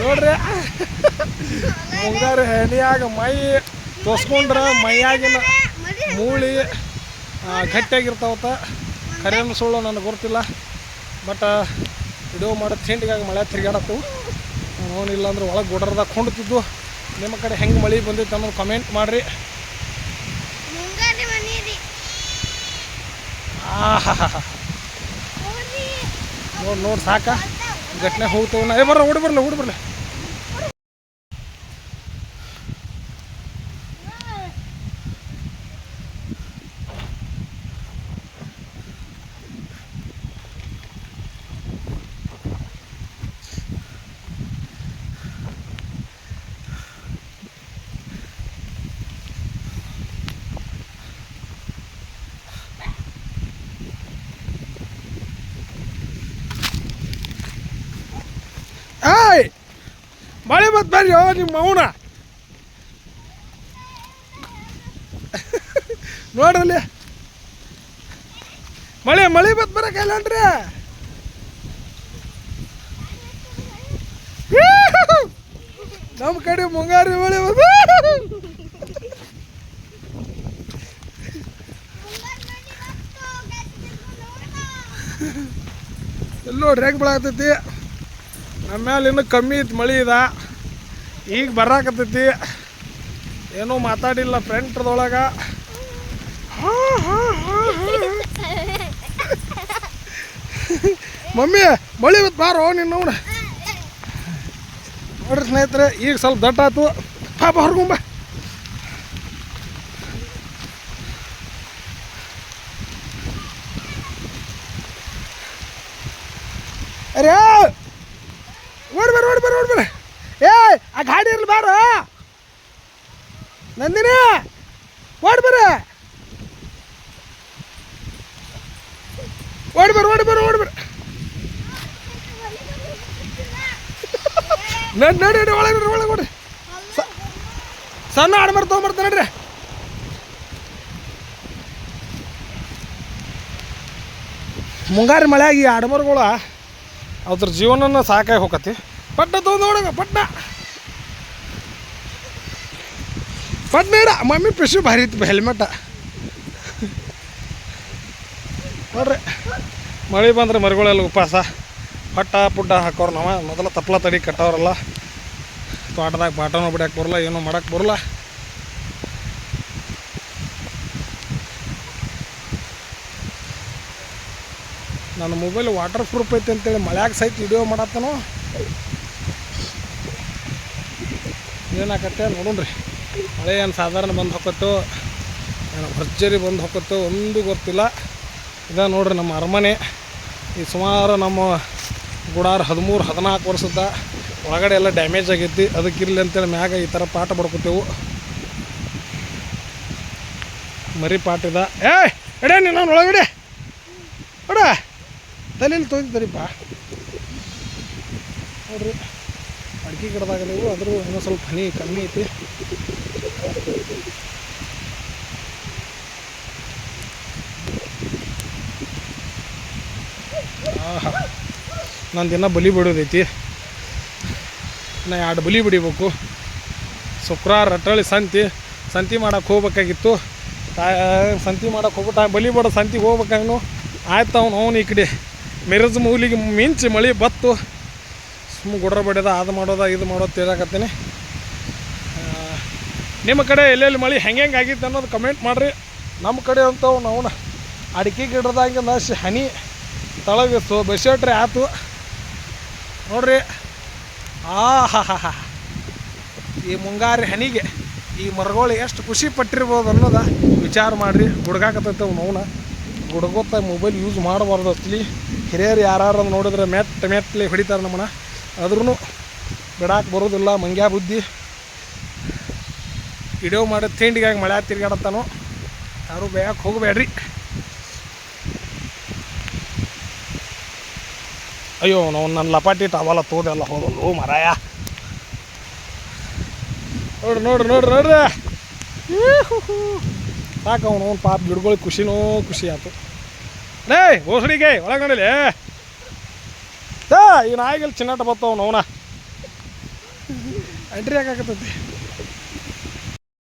ನೋಡ್ರಿ. ಮುಂಗಾರು ಹೆಣಿಯಾಗ ಮೈ ತೋಸ್ಕೊಂಡ್ರೆ ಮೈಯಾಗಿನ ಮೂಳಿ ಗಟ್ಟಿಯಾಗಿರ್ತಾವತ್ತ. ಕರೆಯನ್ನು ಸುಳ್ಳು ನನಗೆ ಗೊತ್ತಿಲ್ಲ. ಬಟ್ ವಿಡಿಯೋ ಮಾಡೋ ತಿಂಡಿಗಾಗಿ ಮಳೆ ತಿರ್ಗಾಡತ್ತು ನೋನಿಲ್ಲ ಅಂದ್ರೆ ಒಳಗೆ ಗುಡರ್ದಾಗ ಕೊಂಡ್ತಿದ್ದು ನಿಮ್ಮ ಕಡೆ ಹೆಂಗೆ ಮಳೆ ಬಂದಿತ್ತು ಅನ್ನೋದು ಕಮೆಂಟ್ ಮಾಡಿರಿ. ನೋಡಿ ನೋಡಿ ಸಾಕ. ಗಟ್ನೆ ಹೋಗ್ತೇವೆ ನಾ ಏ ಬರ್ರ ಓಡಿ ಬರಲ್ಲ ಓಡಿ ಬರಲ್ಲ ಏಯ್! ಮಳೆ ಬತ್ ಬರ್ರಿ ನಿಮ್ಮ ಮೌನ. ನೋಡ್ರಲ್ಲಿ. ಮಳೆ ಮಳೆ ಬತ್ ಬರಕಲ್ಲನ್ರಿ ನಮ್ಮ ಕಡೆ ಮುಂಗಾರಿ ಮಳೆ ಬಂದು ಎಲ್ಲ ನೋಡ್ರಿ, ಹೆಂಗೆ ನಮ್ಮ ಮೇಲೆ ಇನ್ನೂ ಕಮ್ಮಿ ಇತ್ತು ಮಳೆ ಇದ. ಈಗ ಬರಾಕತ್ತೈತಿ. ಏನೂ ಮಾತಾಡಿಲ್ಲ ಫ್ರೆಂಟ್ರದೊಳಗೆ ಮಮ್ಮಿ, ಮಳೆ ಇವತ್ತು ಬಾರೋ ನಿನ್ನವನ ನೋಡ್ರಿ ಸ್ನೇಹಿತರೆ, ಈಗ ಸ್ವಲ್ಪ ದಟ್ಟ ಬಾ ಹೊರ್ಗೊಂಬ ಅರೇ ಓಡ್ ಬರ್ರಿ ಓಡ್ ಬರ್ರಿ ಓಡ್ ಬರ್ರಿ ಏ ಆ ಗಾಡಿ ಇರ್ಲಿ ಬಾರ. ನಂದಿನಿ, ಓಡಿ ಬರ ಓಡಿ ಬರ ಓಡಿ ಬರ ಓಡಿ ಬರ ನಡಿ ನಡಿ ನಡಿ, ಒಳಗೆ ನಡಿ, ಒಳಗೆ ನೋಡ್ರಿ. ಸಣ್ಣ ಆಡ್ಬಾರ್ದು ತೊಗೊಂಬರ್ತಾನೆ ನಡ್ರಿ. ಮುಂಗಾರು ಮಳೆಯಾಗಿ ಆಡಮರ್ಗಳ ಅದ್ರ ಜೀವನನ ಸಾಕಾಗಿ ಹೋಗತಿ ಪಟ್ಟ ತೊಗೊಂಡು ನೋಡೋಣ ಪಟ್ಟ ಪಟ್ಟ ಇಡ ಮಮ್ಮಿ ಪಿಶು ಭಾರಿ ಇತ್ತು ಹೆಲ್ಮೆಟ ನೋಡ್ರಿ, ಮಳೆ ಬಂದ್ರೆ ಮರಿಗಳೆಲ್ಲ ಉಪವಾಸ. ಪಟ್ಟ ಪುಟ್ಟ ಹಾಕೋರು ನಾವು. ಮೊದಲ ತಪ್ಪಲ ತಡಿ ಕಟ್ಟೋರಲ್ಲ ತೋಟದಾಗ ಬಾಟನೂ ಬಿಡಕ್ಕೆ ಬರಲ್ಲ, ಏನೂ ಮಾಡಕ್ಕೆ ಬರಲ್ಲ. ನನ್ನ ಮೊಬೈಲ್ ವಾಟರ್ ಪ್ರೂಫ್ ಐತೆ ಅಂತೇಳಿ ಮಳೆಯಾಗ ಸಹಿತ ವಿಡಿಯೋ ಮಾಡತ್ತನು? ಏನಾಕತ್ತೆ ನೋಡೋಣ್ರಿ. ಮಳೆ ಏನು ಸಾಧಾರಣ ಬಂದು ಹೊಕ್ಕತ್ತು, ಏನು ಭರ್ಜರಿ ಬಂದು ಹೊಕ್ಕತ್ತು, ಒಂದು ಗೊತ್ತಿಲ್ಲ. ಇದ ನೋಡ್ರಿ ನಮ್ಮ ಅರಮನೆ. ಈ ಸುಮಾರು ನಮ್ಮ ಗುಡಾರ ಹದಿಮೂರು, ಹದಿನಾಲ್ಕು ವರ್ಷದ ಒಳಗಡೆ ಎಲ್ಲ ಡ್ಯಾಮೇಜ್ ಆಗೈತಿ. ಅದಕ್ಕಿರಲಿ ಅಂತೇಳಿ ಮ್ಯಾಗ ಈ ಥರ ಪಾಠ ಬಡ್ಕೊತೇವು ಮರಿ ಪಾಠ ಇದ. ಏ ಎಡೆ ನೀನು ನಾನು ಒಳಗಡೆ? ಹೊಡ ತಲೆಯಲ್ಲಿ ತೊಯ್ತರಿಪ್ಪ ನೋಡ್ರಿ. ಅಡಿಕೆ ಗಿಡದಾಗ ನೀವು ಅದ್ರೂ ಇನ್ನೂ ಸ್ವಲ್ಪ ಹನಿ ಕಮ್ಮಿ ಐತಿ. ಆಹಾ ನಾನು ಬಲಿ ಬಿಡೋದೈತಿ. ನಾ ಎರಡು ಬಲಿ ಬಿಡಿಬೇಕು. ಶುಕ್ರವಾರ ರಟ್ಟಳಿ ಸಂತಿ ಸಂತಿ ಮಾಡಕ್ಕೆ ಹೋಗ್ಬೇಕಾಗಿತ್ತು. ಸಂತಿ ಮಾಡಕ್ಕೆ ಹೋಗ್ಬಿಟ್ಟು ಬಲಿ ಬಿಡೋ ಸಂತಿಗೆ ಹೋಗ್ಬೇಕಾಗ್ನು ಆಯ್ತು ಅವ್ನು ಅವ್ನು ಈ ಕಡೆ ಮೆರಜ್ ಮೂಲಿಗೆ ಮಿಂಚಿ ಮಳೆ ಬತ್ತು. ಸುಮ್ಮ ಗುಡ್ರ ಬಡಿಯೋದ, ಅದು ಮಾಡೋದ, ಇದು ಮಾಡೋದು ತಿಳಕತ್ತೀನಿ ನಿಮ್ಮ ಕಡೆ ಎಲ್ಲೆಲ್ಲಿ ಮಳೆ ಹೆಂಗೆ ಹೆಂಗೆ ಆಗಿತ್ತು ಅನ್ನೋದು ಕಮೆಂಟ್ ಮಾಡಿರಿ. ನಮ್ಮ ಕಡೆ ಅಂತವು ನಾವು ಅಡಿಕೆ ಗಿಡದಾಗಿಂದ ನಶ್ ಹನಿ ತಳಗೆ ಸೊ ಬಸಿಟ್ರೆ ಆಯ್ತು ನೋಡ್ರಿ ಆ ಹಾ ಈ ಮುಂಗಾರಿ ಹನಿಗೆ ಈ ಮರಗಳು ಎಷ್ಟು ಖುಷಿ ಪಟ್ಟಿರ್ಬೋದು ಅನ್ನೋದ ವಿಚಾರ ಮಾಡಿರಿ. ಗುಡ್ಗಾಕತ್ತೈತೆ ನೋನ ಗುಡ್ಗೋತ ಮೊಬೈಲ್ ಯೂಸ್ ಮಾಡಬಾರ್ದು ಅತ್ಲಿ ಹಿರಿಯರು ಯಾರು ನೋಡಿದ್ರೆ ಮೆತ್ತ ಮೆತ್ತಲೆ ಹೊಡಿತಾರೆ ನಮ್ಮನ್ನ. ಆದ್ರೂ ಬಿಡಾಕೆ ಬರೋದಿಲ್ಲ, ಮಂಗ್ಯಾ ಬುದ್ಧಿ. ವಿಡಿಯೋ ಮಾಡೋ ತಿಂಡಿಗಾಗಿ ಮಳೆ ತಿರ್ಗಾಡತ್ತಾನು. ಯಾರು ಬೇಯಕ್ಕೆ ಹೋಗಬೇಡ್ರಿ. ಅಯ್ಯೋ, ನಾವು ನನ್ನ ಲಪಾಟಿ ಟವಲ ತೋದೆಲ್ಲ ಓ ಮರಾಯ. ನೋಡ್ರಿ ನೋಡ್ರಿ ನೋಡ್ರಿ ನೋಡ್ರಿ ಸಾಕು ಅವನು ಪಾಪ ಗಿಡಗಳಿಗೆ ಖುಷಿನೋ ಖುಷಿ ಆಯ್ತು ರೇ ಓಸಡಿಗೆ ಒಳಗೆ ನೋಡಿಲಿ. ತಾ ಈ ನಾಯಿಗಳು ಚಿನ್ನಾಟ ಬರ್ತಾವ ಅವನ. ಎಂಟ್ರಿ ಹಾಕಾಕತ್ತೈತಿ